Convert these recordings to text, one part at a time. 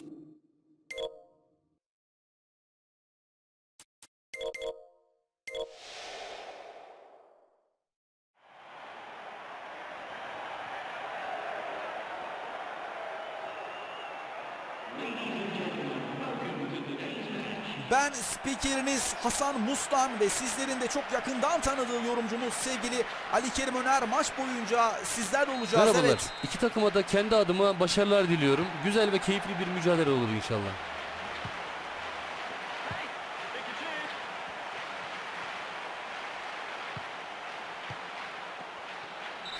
you Ben spikeriniz Hasan Mustan ve sizlerin de çok yakından tanıdığı yorumcumuz sevgili Ali Kerim Öner maç boyunca sizler olacağız. Merhabalar. Evet. İki takıma da kendi adıma başarılar diliyorum. Güzel ve keyifli bir mücadele olur inşallah.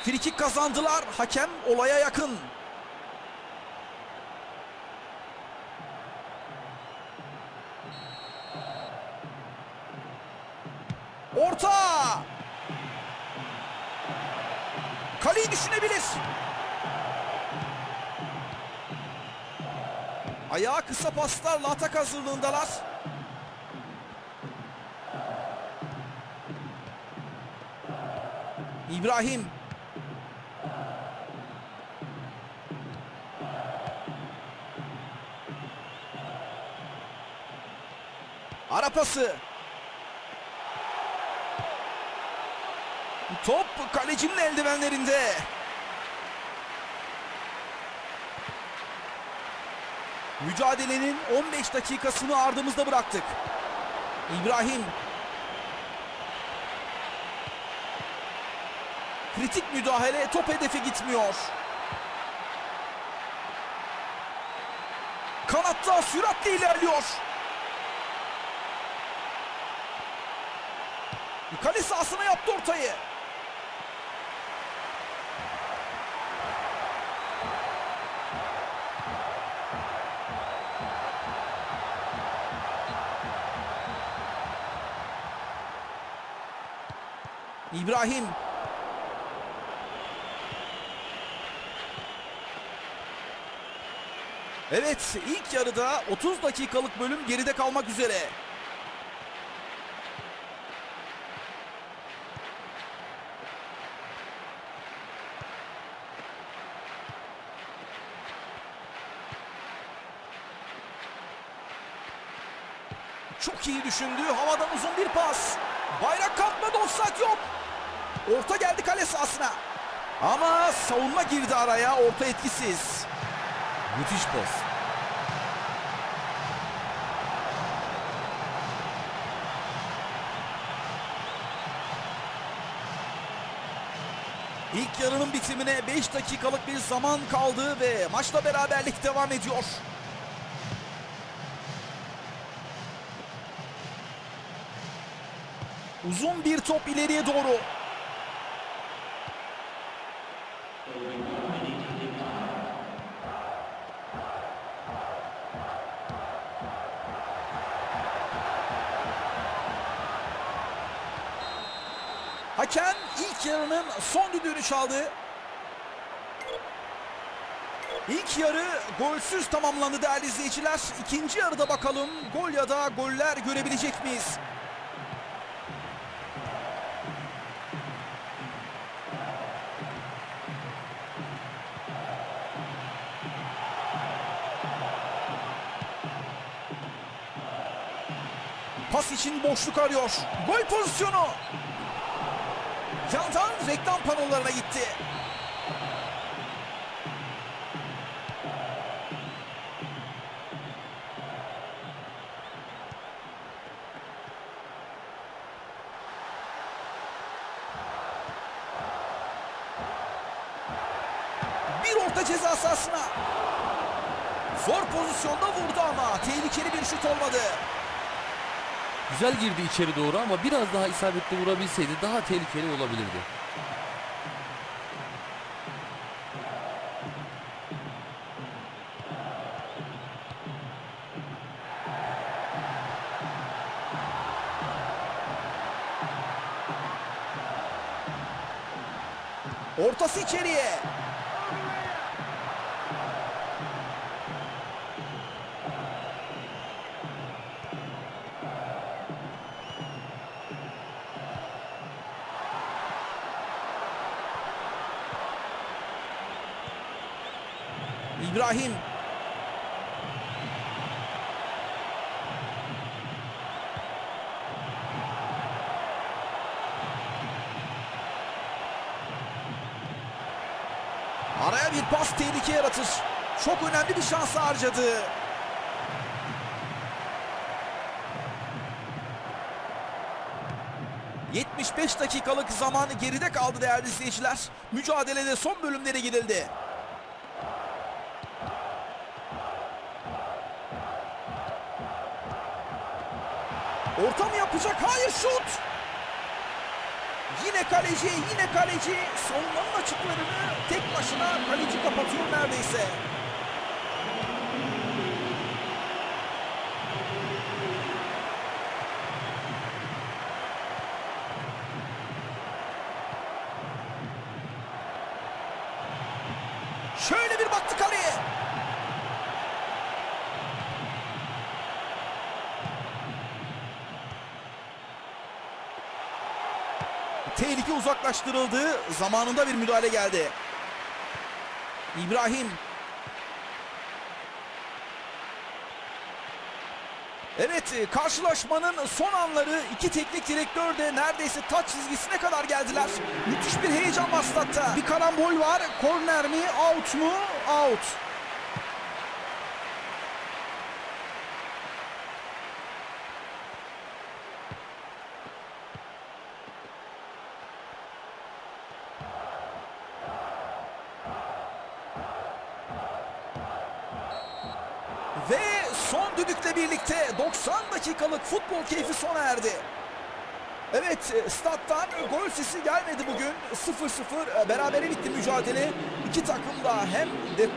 Frikik kazandılar. Hakem olaya yakın. Orta! Kaleyi düşünebilir. Ayağı kısa paslarla atak hazırlığındalar. İbrahim Ara pası. Top kalecinin eldivenlerinde. Mücadelenin 15 dakikasını ardımızda bıraktık. İbrahim. Kritik müdahale top hedefe gitmiyor. Kanatta süratle ilerliyor. Kale sahasına yaptı ortayı. İbrahim Evet ilk yarıda 30 dakikalık bölüm geride kalmak üzere. Çok iyi düşündü. Havadan uzun bir pas. Bayrak kalkmadı. Offside yok. Orta geldi kale sahasına. Ama savunma girdi araya. Orta etkisiz. Müthiş pas. İlk yarının bitimine 5 dakikalık bir zaman kaldı ve maçla beraberlik devam ediyor. Uzun bir top ileriye doğru. Son düdüğünü çaldı. İlk yarı golsüz tamamlandı değerli izleyiciler. İkinci yarıda bakalım gol ya da goller görebilecek miyiz? Pas için boşluk arıyor. Gol pozisyonu. Yandan reklam panolarına gitti. Güzel girdi içeri doğru ama biraz daha isabetli vurabilseydi daha tehlikeli olabilirdi. Ortası içeriye. Önemli bir şans harcadı. ...75 dakikalık zamanı geride kaldı değerli izleyiciler. Mücadelede son bölümlere gidildi. Orta mı yapacak? Hayır şut! Yine kaleci, yine kaleci. Savunmanın açıklarını tek başına kaleci kapatıyor neredeyse. Şöyle bir baktı kaleye. Tehlike uzaklaştırıldı. Zamanında bir müdahale geldi. İbrahim. Evet karşılaşmanın son anları iki teknik direktör de neredeyse taç çizgisine kadar geldiler. Müthiş bir heyecan var statta. Bir karambol var. Korner mi? Out mu? Out. Ve son düdükle birlikte 90 dakikalık futbol keyfi sona erdi. Evet e, stat'tan gol sesi gelmedi bugün. 0-0 e, berabere bitti mücadele. İki takım da hem de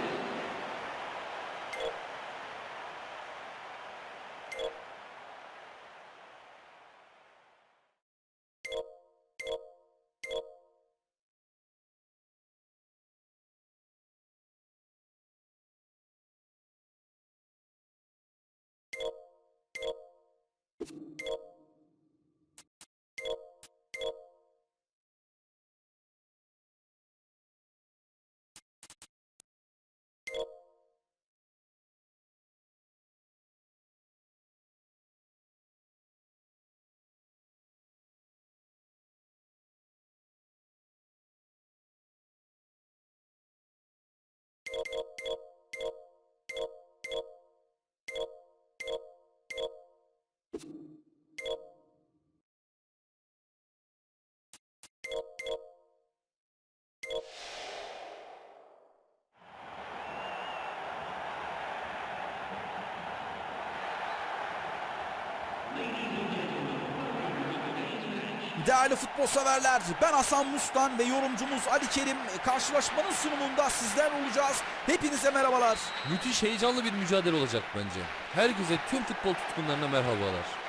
Değerli futbol severler, ben Hasan Mustan ve yorumcumuz Ali Kerim karşılaşmanın sunumunda sizler olacağız. Hepinize merhabalar. Müthiş heyecanlı bir mücadele olacak bence. Herkese tüm futbol tutkunlarına merhabalar.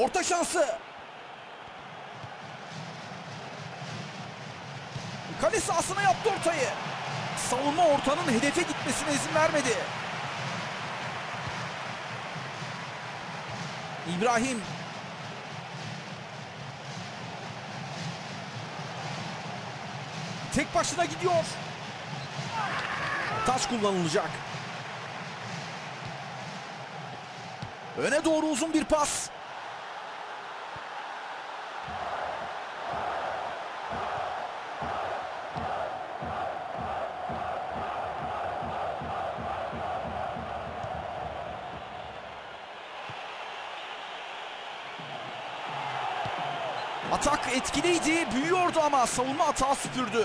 Orta şansı. Kale sahasına yaptı ortayı. Savunma ortanın hedefe gitmesine izin vermedi. İbrahim. Tek başına gidiyor. Taç kullanılacak. Öne doğru uzun bir pas. Etkiliydi, büyüyordu ama savunma hata süpürdü.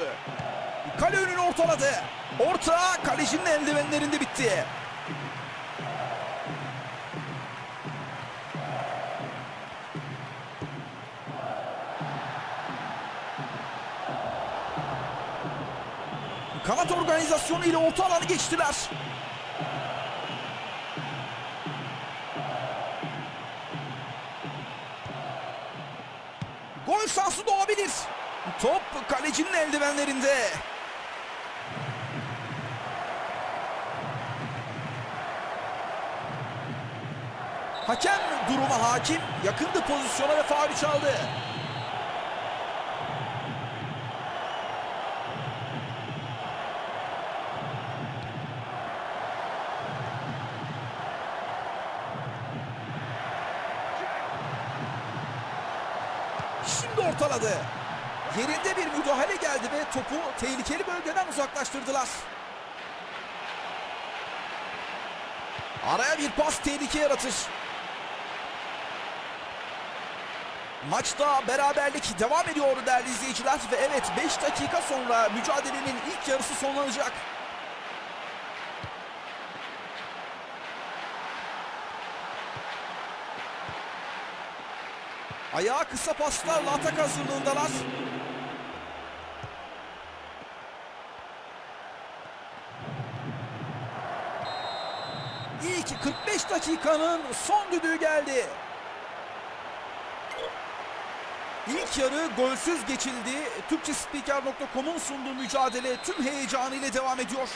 Kale önünü ortaladı. Orta kalecinin eldivenlerinde bitti. Kanat organizasyonu ile orta alanı geçtiler. Gol şansı doğabilir. Top kalecinin eldivenlerinde. Hakem duruma hakim. Yakındı pozisyona ve faul çaldı. Ortaladı. Yerinde bir müdahale geldi ve topu tehlikeli bölgeden uzaklaştırdılar. Araya bir pas tehlike yaratır. Maçta beraberlik devam ediyor değerli izleyiciler ve evet 5 dakika sonra mücadelenin ilk yarısı sonlanacak. Ayağa kısa paslarla atak hazırlığındalar. İlk 45 dakikanın son düdüğü geldi. İlk yarı golsüz geçildi. Türkçespiker.com'un sunduğu mücadele tüm heyecanıyla devam ediyor.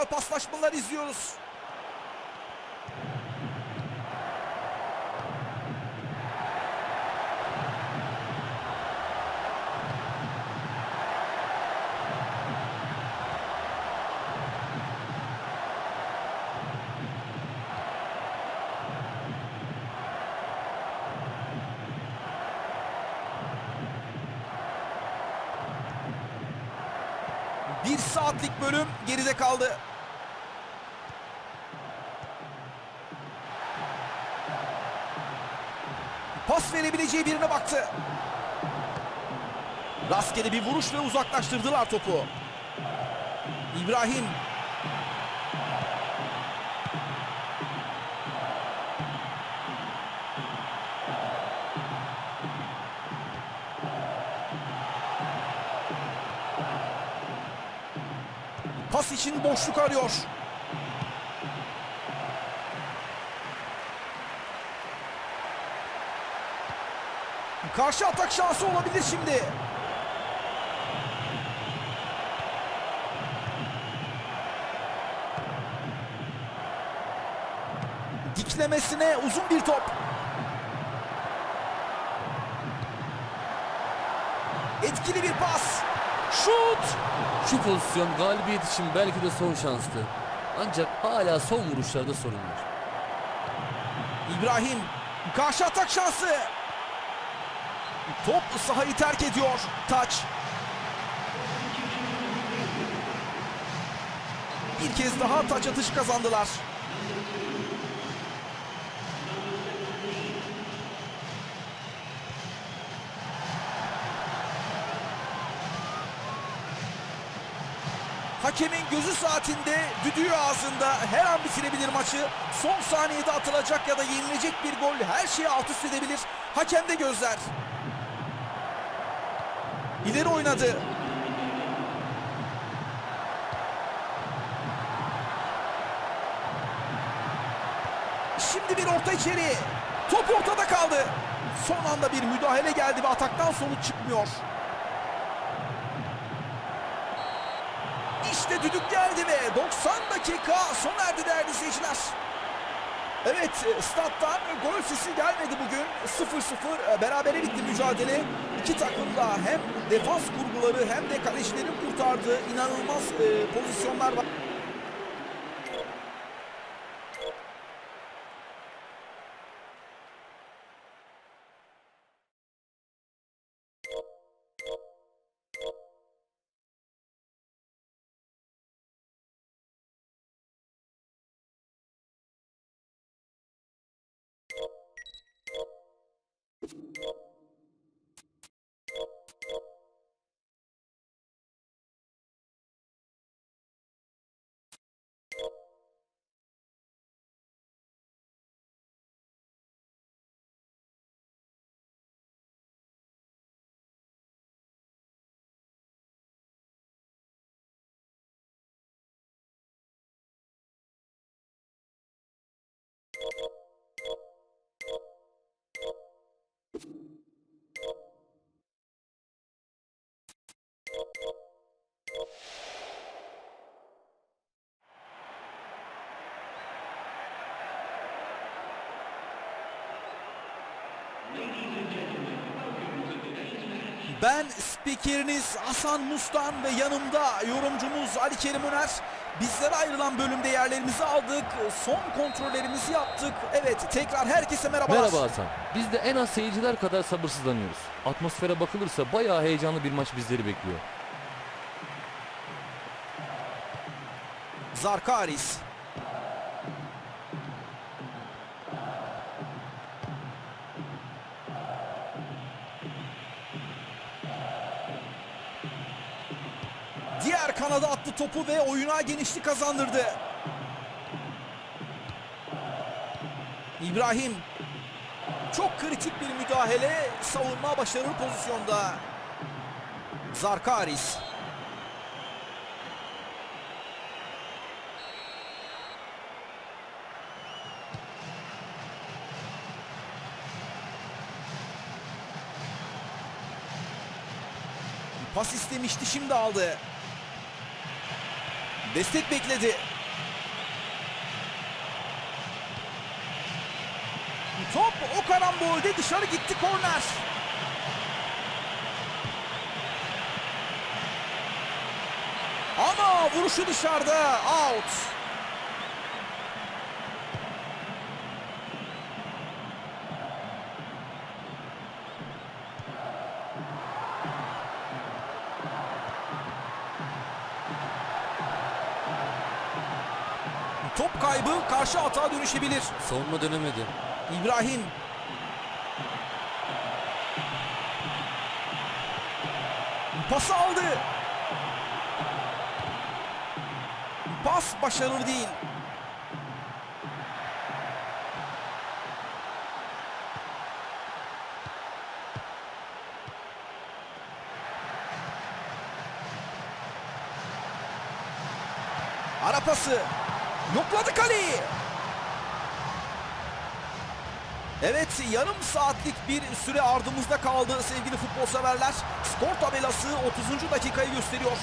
Güzel paslaşmalar izliyoruz. Bir saatlik bölüm geride kaldı. Pas verebileceği birine baktı. Rastgele bir vuruşla uzaklaştırdılar topu. İbrahim. Pas için boşluk arıyor. Karşı atak şansı olabilir şimdi. Diklemesine uzun bir top. Etkili bir pas. Şut. Şu pozisyon galibiyet için belki de son şanstı. Ancak hala son vuruşlarda sorun var. İbrahim karşı atak şansı. Top sahayı terk ediyor. Taç. Bir kez daha taç atışı kazandılar. Hakemin gözü saatinde, düdüğü ağzında her an bitirebilir maçı. Son saniyede atılacak ya da yenilecek bir gol her şeyi alt üst edebilir. Hakemde gözler. İleri oynadı. Şimdi bir orta içeri. Top ortada kaldı. Son anda bir müdahale geldi ve ataktan sonuç çıkmıyor. İşte düdük geldi ve 90 dakika sona erdi değerli izleyiciler. Evet e, stat'tan gol sesi gelmedi bugün. 0-0 berabere bitti mücadele. İki takım da hem defans kurguları hem de kalecilerin kurtardığı inanılmaz e, pozisyonlar var. Ben spikeriniz Hasan Mustan ve yanımda yorumcumuz Ali Kerim Öner. Bizlere ayrılan bölümde yerlerimizi aldık. Son kontrollerimizi yaptık. Evet tekrar herkese merhabalar. Merhaba Hasan. Biz de en az seyirciler kadar sabırsızlanıyoruz. Atmosfere bakılırsa bayağı heyecanlı bir maç bizleri bekliyor. Zarkaris. Topu ve oyuna genişlik kazandırdı. İbrahim. Çok kritik bir müdahale. Savunma başarılı pozisyonda. Zarkaris. Pas istemişti şimdi aldı. Destek bekledi. Top o karambolde dışarı gitti korner. Ama vuruşu dışarıda out. Dönüşebilir. Savunma dönemedi. İbrahim. Pası aldı. Pas başarılı değil. Ara pası. Yokladı kaleyi. Evet yarım saatlik bir süre ardımızda kaldı sevgili futbol severler. Skor tabelası 30. dakikayı gösteriyor.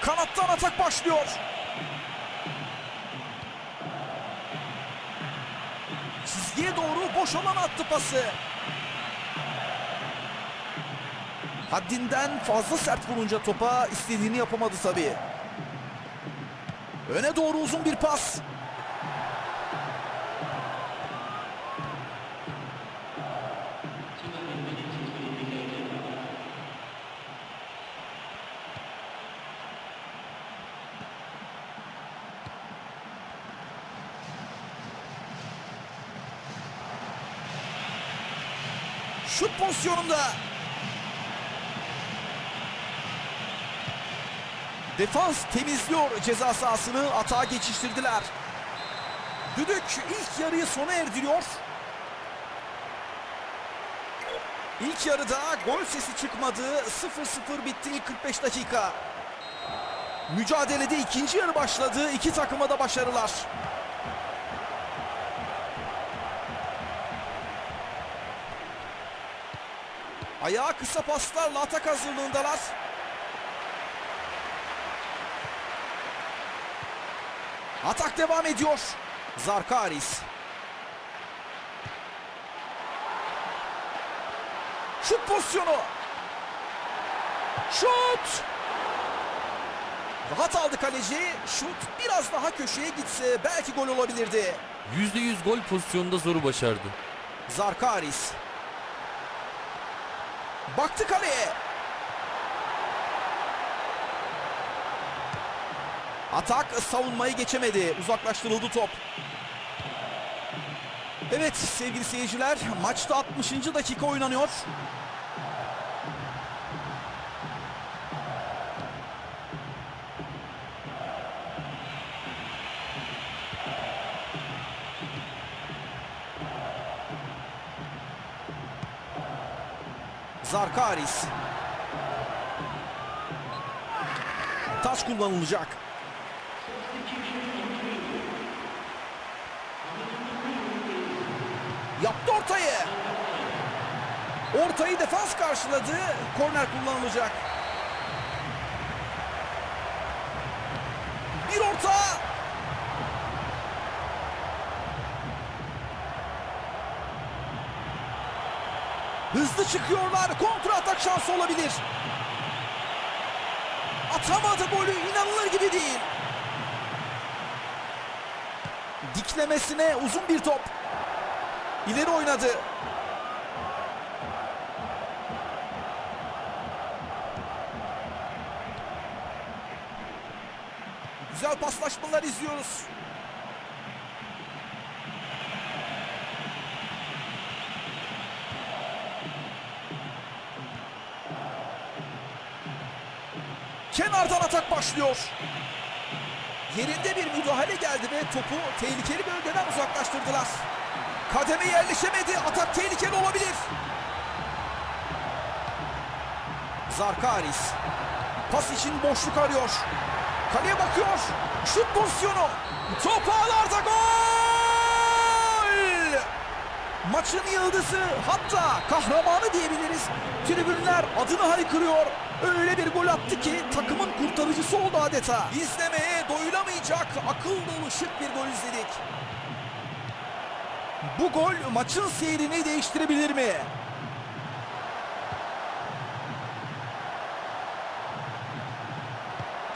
Kanattan atak başlıyor. Çizgiye doğru boş alan attı pası. Haddinden fazla sert vurunca topa istediğini yapamadı tabii. Öne doğru uzun bir pas. Şut pozisyonunda. Defans temizliyor ceza sahasını. Atağa geçiştirdiler. Düdük ilk yarıyı sona erdiriyor. İlk yarıda gol sesi çıkmadı. 0-0 bitti ilk 45 dakika. Mücadelede ikinci yarı başladı. İki takıma da başarılar. Ayağı kısa paslarla atak hazırlığındalar. Atak devam ediyor. Zarkaris. Şut pozisyonu. Şut. Rahat aldı kaleci. Şut biraz daha köşeye gitse belki gol olabilirdi. %100 gol pozisyonunda zoru başardı. Zarkaris. Baktı kaleye. Atak savunmayı geçemedi. Uzaklaştırıldı top. Evet sevgili seyirciler maçta 60. dakika oynanıyor. Zarkaris. Taç kullanılacak. Yaptı ortayı. Ortayı defans karşıladı. Korner kullanılacak. Bir orta. Hızlı çıkıyorlar. Kontra atak şansı olabilir. Atamadı golü. inanılır gibi değil. Diklemesine uzun bir top. İleri oynadı. Güzel paslaşmalar izliyoruz. Atak başlıyor. Yerinde bir müdahale geldi ve topu tehlikeli bölgeden uzaklaştırdılar. Kademe yerleşemedi. Atak tehlikeli olabilir. Zarkaris. Pas için boşluk arıyor. Kaleye bakıyor. Şut pozisyonu. Top ağlarda gol! Maçın yıldızı hatta kahramanı diyebiliriz. Tribünler adını haykırıyor. Öyle bir gol attı ki takımın kurtarıcısı oldu adeta. İzlemeye doyulamayacak akıl dolu şık bir gol izledik. Bu gol maçın seyrini değiştirebilir mi?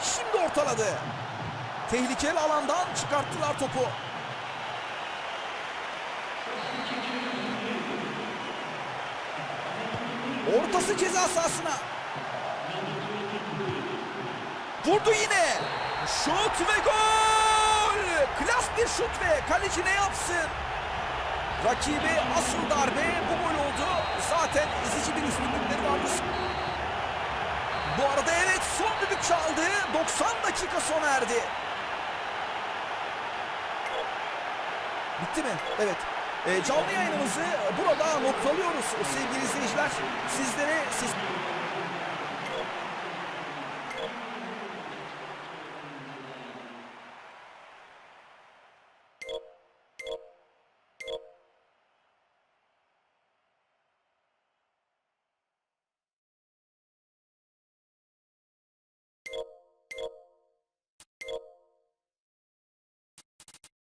Şimdi ortaladı. Tehlikeli alandan çıkarttılar topu. Ortası ceza sahasına. Vurdu yine. Şut ve gol. Klas bir şut ve kaleci ne yapsın? Rakibe asıl darbe bu gol oldu. Zaten ezici bir üstünlükleri vardı. Bu arada evet son düdük çaldı. 90 dakika sona erdi. Bitti mi? Evet. Ee, canlı yayınımızı burada noktalıyoruz sevgili izleyiciler. Sizlere siz